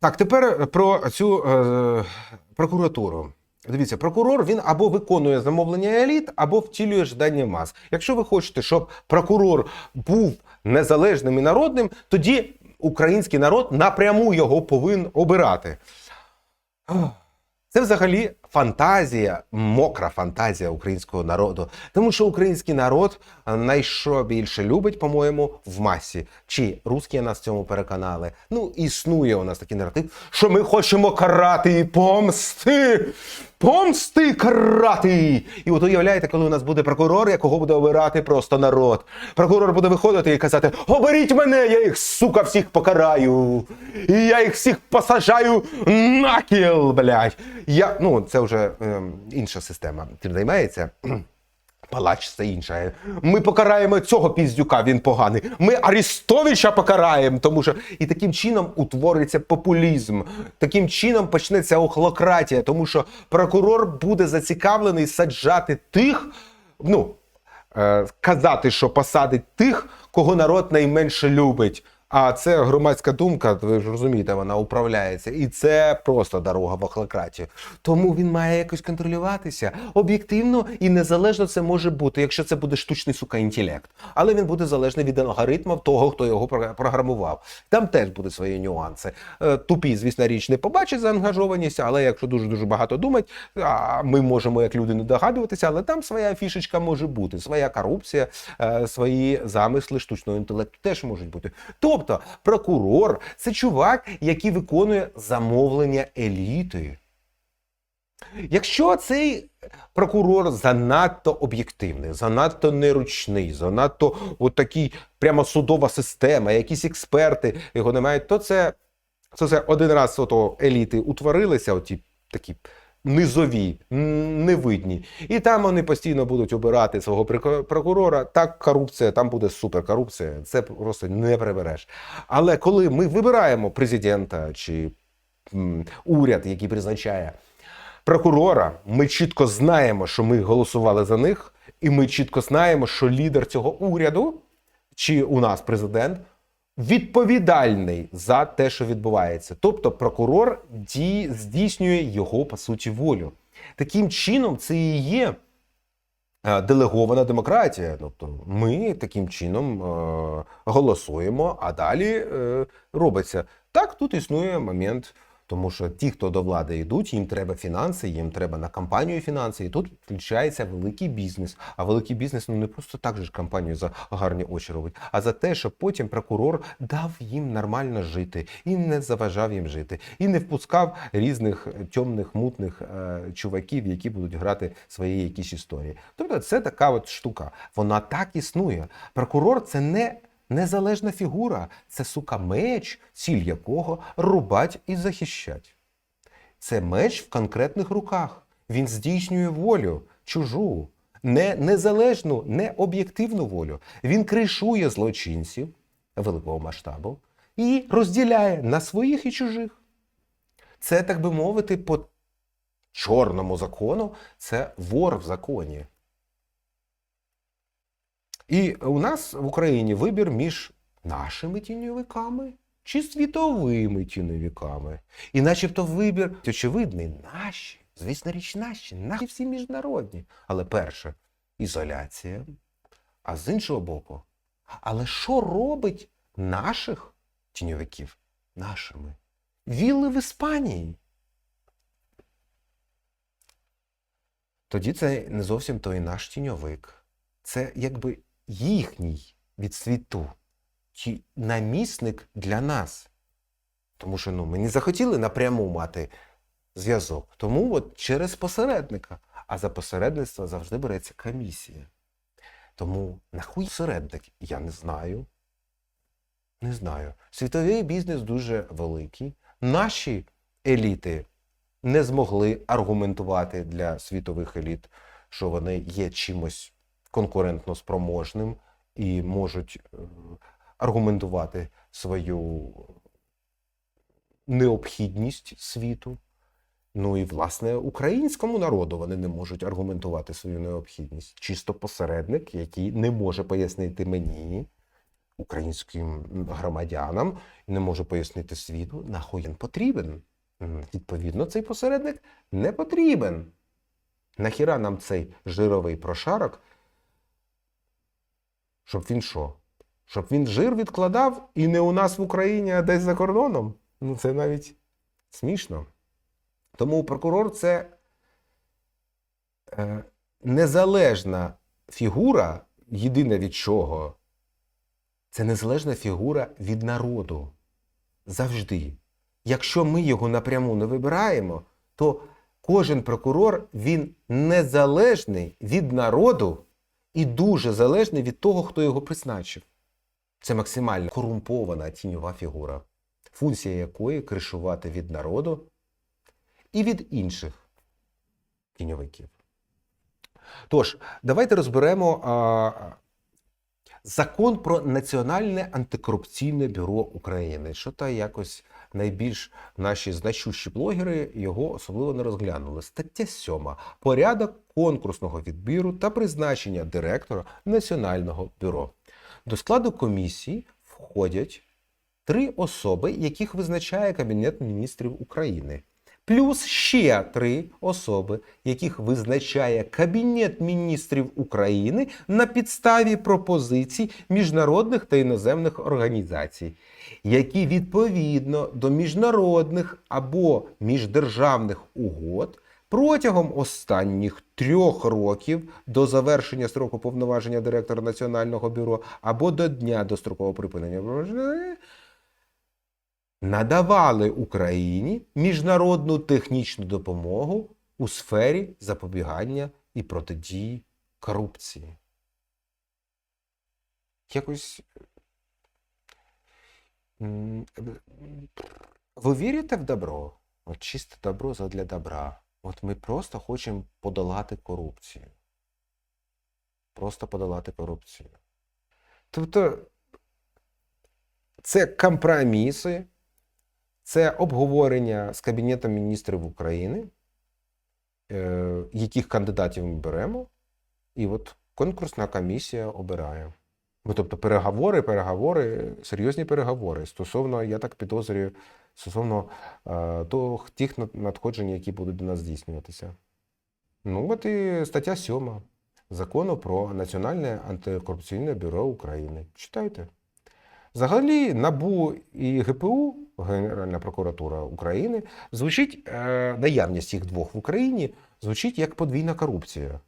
Так, тепер про цю е, прокуратуру. Дивіться, прокурор він або виконує замовлення еліт, або втілює ждання мас. Якщо ви хочете, щоб прокурор був незалежним і народним, тоді український народ напряму його повинен обирати. Це взагалі фантазія, мокра фантазія українського народу. Тому що український народ а, найщо більше любить, по-моєму, в масі. Чи русські нас в цьому переконали? Ну, існує у нас такий наратив, що ми хочемо карати і помсти. Помсти карати! І от уявляєте, коли у нас буде прокурор, якого буде обирати просто народ. Прокурор буде виходити і казати: Оберіть мене, я їх, сука, всіх покараю. І я їх всіх посажаю на кіл, блядь. Я, ну, це вже ем, інша система. Тим займається. Палач це інше. Ми покараємо цього піздюка, він поганий. Ми Арістовича покараємо, тому що і таким чином утвориться популізм. Таким чином почнеться охлократія, тому що прокурор буде зацікавлений саджати тих, ну е, казати, що посадить тих, кого народ найменше любить. А це громадська думка, ви ж розумієте, вона управляється. І це просто дорога в охлократію. Тому він має якось контролюватися. Об'єктивно і незалежно це може бути, якщо це буде штучний сука інтелект. Але він буде залежний від алгоритмів того, хто його про- програмував. Там теж будуть свої нюанси. Е, Тупі, звісно, річ не побачить заангажованість, але якщо дуже дуже багато думать, ми можемо як люди не догадуватися, але там своя фішечка може бути, своя корупція, е, свої замисли штучного інтелекту теж можуть бути. Тобто, прокурор це чувак, який виконує замовлення еліти. Якщо цей прокурор занадто об'єктивний, занадто неручний, занадто от такий прямо судова система, якісь експерти його не мають, то це, це, це один раз ото еліти утворилися, оті такі низові, невидні. І там вони постійно будуть обирати свого прокурора. Так, корупція, там буде суперкорупція, це просто не прибереш. Але коли ми вибираємо президента чи уряд, який призначає прокурора, ми чітко знаємо, що ми голосували за них, і ми чітко знаємо, що лідер цього уряду, чи у нас президент, відповідальний за те, що відбувається. Тобто прокурор ді- здійснює його по суті волю. Таким чином, це і є е, делегована демократія. Тобто ми таким чином е, голосуємо, а далі е, робиться. Так, тут існує момент. Тому що ті, хто до влади йдуть, їм треба фінанси, їм треба на кампанію фінанси, і тут включається великий бізнес. А великий бізнес ну не просто так же ж кампанію за гарні очі робить, а за те, щоб потім прокурор дав їм нормально жити і не заважав їм жити, і не впускав різних темних, мутних е, чуваків, які будуть грати свої якісь історії. Тобто, це така от штука. Вона так існує. Прокурор це не незалежна фігура, це сука меч, ціль якого рубать і захищать. Це меч в конкретних руках. Він здійснює волю, чужу, не незалежну, не об'єктивну волю. Він кришує злочинців великого масштабу і розділяє на своїх і чужих. Це, так би мовити, по чорному закону це вор в законі. І у нас в Україні вибір між нашими тіньовиками чи світовими тіньовиками. І начебто вибір очевидний, наші, звісно річ, наші, наші всі міжнародні. Але перше ізоляція. А з іншого боку, але що робить наших тіньовиків нашими? Вілли в Іспанії. Тоді це не зовсім той наш тіньовик. Це якби їхній від світу, чи намісник для нас. Тому що ну, ми не захотіли напряму мати зв'язок. Тому от через посередника. А за посередництво завжди береться комісія. Тому нахуй посередник? Я не знаю. Не знаю. Світовий бізнес дуже великий. Наші еліти не змогли аргументувати для світових еліт, що вони є чимось конкурентно спроможним і можуть е, аргументувати свою необхідність світу. Ну і власне українському народу вони не можуть аргументувати свою необхідність. Чисто посередник, який не може пояснити мені, українським громадянам не може пояснити світу, нахуй він потрібен. Відповідно, цей посередник не потрібен. Нахіра нам цей жировий прошарок, щоб він що? Щоб він жир відкладав і не у нас в Україні, а десь за кордоном. Ну це навіть смішно. Тому прокурор це е, незалежна фігура, єдине від чого, це незалежна фігура від народу. Завжди. Якщо ми його напряму не вибираємо, то кожен прокурор він незалежний від народу і дуже залежний від того, хто його призначив. Це максимально корумпована тіньова фігура, функція якої кришувати від народу і від інших тіньовиків. Тож, давайте розберемо а, закон про Національне антикорупційне бюро України. Що та якось найбільш наші значущі блогери його особливо не розглянули. Стаття 7. Порядок конкурсного відбіру та призначення директора Національного бюро. До складу комісії входять три особи, яких визначає Кабінет міністрів України. Плюс ще три особи, яких визначає Кабінет міністрів України на підставі пропозицій міжнародних та іноземних організацій, які відповідно до міжнародних або міждержавних угод протягом останніх трьох років до завершення строку повноваження директора Національного бюро або до дня дострокового припинення надавали Україні міжнародну технічну допомогу у сфері запобігання і протидії корупції. Якось. Ви вірите в добро? От чисте добро задля добра. От ми просто хочемо подолати корупцію. Просто подолати корупцію. Тобто, це компроміси, це обговорення з Кабінетом міністрів України, е, яких кандидатів ми беремо, і от конкурсна комісія обирає. Ну, тобто переговори, переговори, серйозні переговори стосовно, я так підозрюю, стосовно е, того, тих надходжень, які будуть до нас здійснюватися. Ну, от і стаття 7 закону про Національне антикорупційне бюро України. Читайте. Взагалі, НАБУ і ГПУ, Генеральна прокуратура України, звучить е, наявність їх двох в Україні звучить як подвійна корупція.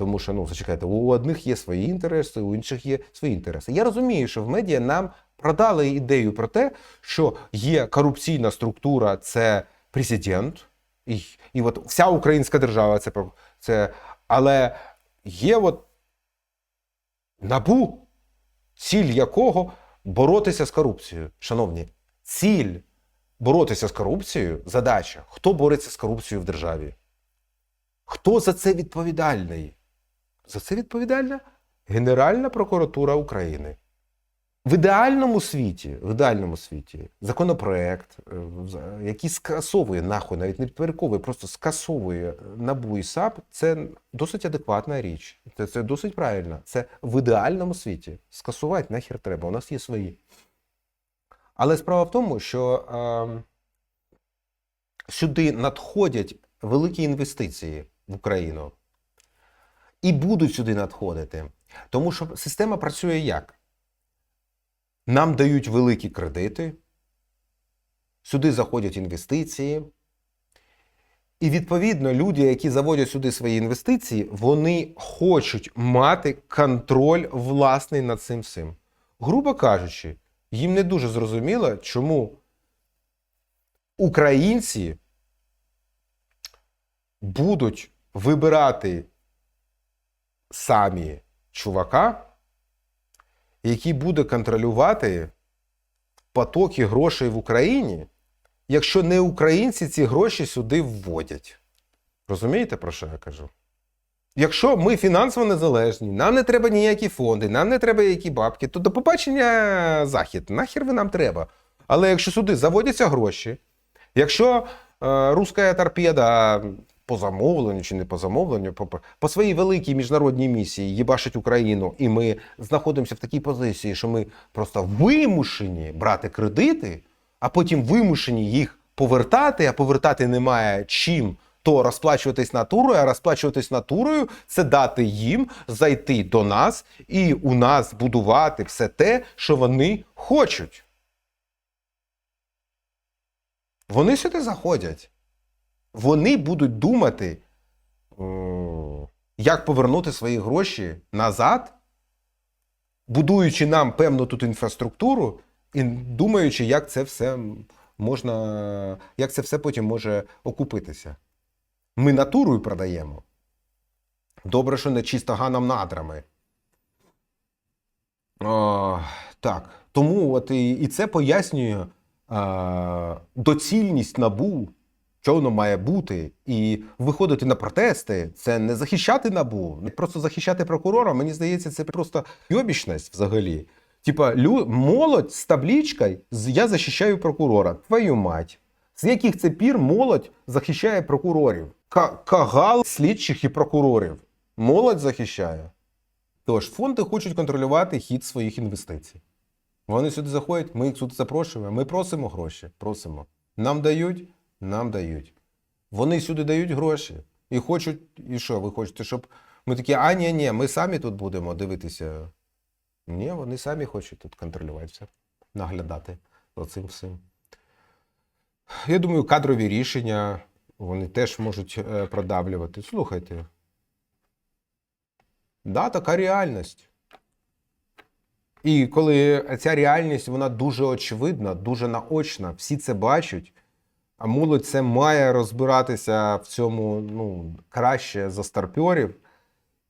Тому що, ну, зачекайте, у одних є свої інтереси, у інших є свої інтереси. Я розумію, що в медіа нам продали ідею про те, що є корупційна структура, це президент, і, і от вся українська держава це, це. Але є от набу, ціль якого боротися з корупцією. Шановні, ціль боротися з корупцією задача. Хто бореться з корупцією в державі? Хто за це відповідальний? За це відповідальна Генеральна прокуратура України. В ідеальному світі, в ідеальному світі законопроект, е, який скасовує нахуй, навіть не підпорядковує, просто скасовує НАБУ і САП, це досить адекватна річ. Це, це досить правильно. Це в ідеальному світі. Скасувати нахер треба, у нас є свої. Але справа в тому, що е, сюди надходять великі інвестиції в Україну і будуть сюди надходити. Тому що система працює як? Нам дають великі кредити, сюди заходять інвестиції. І відповідно люди, які заводять сюди свої інвестиції, вони хочуть мати контроль власний над цим всім. Грубо кажучи, їм не дуже зрозуміло, чому українці будуть вибирати самі чувака, який буде контролювати потоки грошей в Україні, якщо не українці ці гроші сюди вводять. Розумієте, про що я кажу? Якщо ми фінансово незалежні, нам не треба ніякі фонди, нам не треба які бабки, то до побачення захід, нахер ви нам треба. Але якщо сюди заводяться гроші, якщо е, руська торпеда по замовленню чи не по замовленню, по, по своїй великій міжнародній місії їбашить Україну, і ми знаходимося в такій позиції, що ми просто вимушені брати кредити, а потім вимушені їх повертати, а повертати немає чим. То розплачуватись натурою, а розплачуватись натурою це дати їм зайти до нас і у нас будувати все те, що вони хочуть. Вони сюди заходять. Вони будуть думати, як повернути свої гроші назад, будуючи нам певну тут інфраструктуру і думаючи, як це все можна, як це все потім може окупитися. Ми натурою продаємо. Добре, що не чисто ганом надрами. О, так. Тому от і, і це пояснює а, доцільність набу, що воно має бути. І виходити на протести це не захищати набу, не просто захищати прокурора. Мені здається, це просто йобічність взагалі. Типа, лю... молодь з таблічкою я захищаю прокурора. Твою мать. З яких це пір молодь захищає прокурорів? Ка- Кагал слідчих і прокурорів. Молодь захищає. Тож фонди хочуть контролювати хід своїх інвестицій. Вони сюди заходять, ми їх сюди запрошуємо, ми просимо гроші. Просимо. Нам дають, нам дають. Вони сюди дають гроші і хочуть, і що, ви хочете, щоб ми такі, а ні, ні, ми самі тут будемо дивитися. Ні, вони самі хочуть тут контролювати все, наглядати за цим всім. Я думаю, кадрові рішення вони теж можуть е, продавлювати. Слухайте. Да, така реальність. І коли ця реальність вона дуже очевидна, дуже наочна, всі це бачать, а молодь це має розбиратися в цьому ну, краще за старпьорів.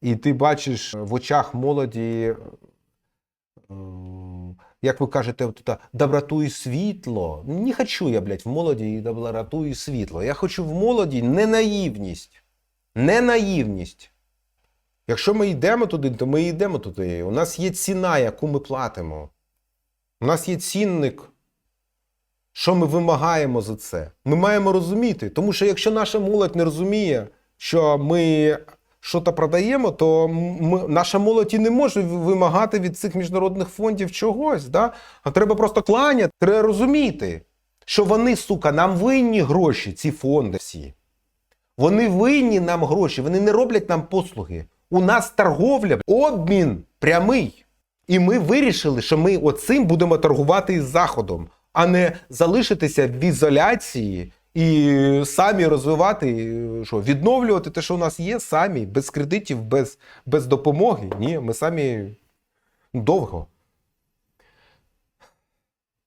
І ти бачиш в очах молоді, е, як ви кажете, от доброту і світло. Не хочу я, блядь, в молоді і доброту і світло. Я хочу в молоді не наївність. Не наївність. Якщо ми йдемо туди, то ми йдемо туди. У нас є ціна, яку ми платимо. У нас є цінник. Що ми вимагаємо за це? Ми маємо розуміти. Тому що якщо наша молодь не розуміє, що ми щось продаємо, то ми, наша молодь і не може вимагати від цих міжнародних фондів чогось. Да? А треба просто кланяти, треба розуміти, що вони, сука, нам винні гроші, ці фонди всі. Вони винні нам гроші, вони не роблять нам послуги. У нас торговля, обмін прямий. І ми вирішили, що ми оцим будемо торгувати із Заходом, а не залишитися в ізоляції і самі розвивати, е, що, відновлювати те, що у нас є, самі, без кредитів, без, без допомоги. Ні, ми самі довго.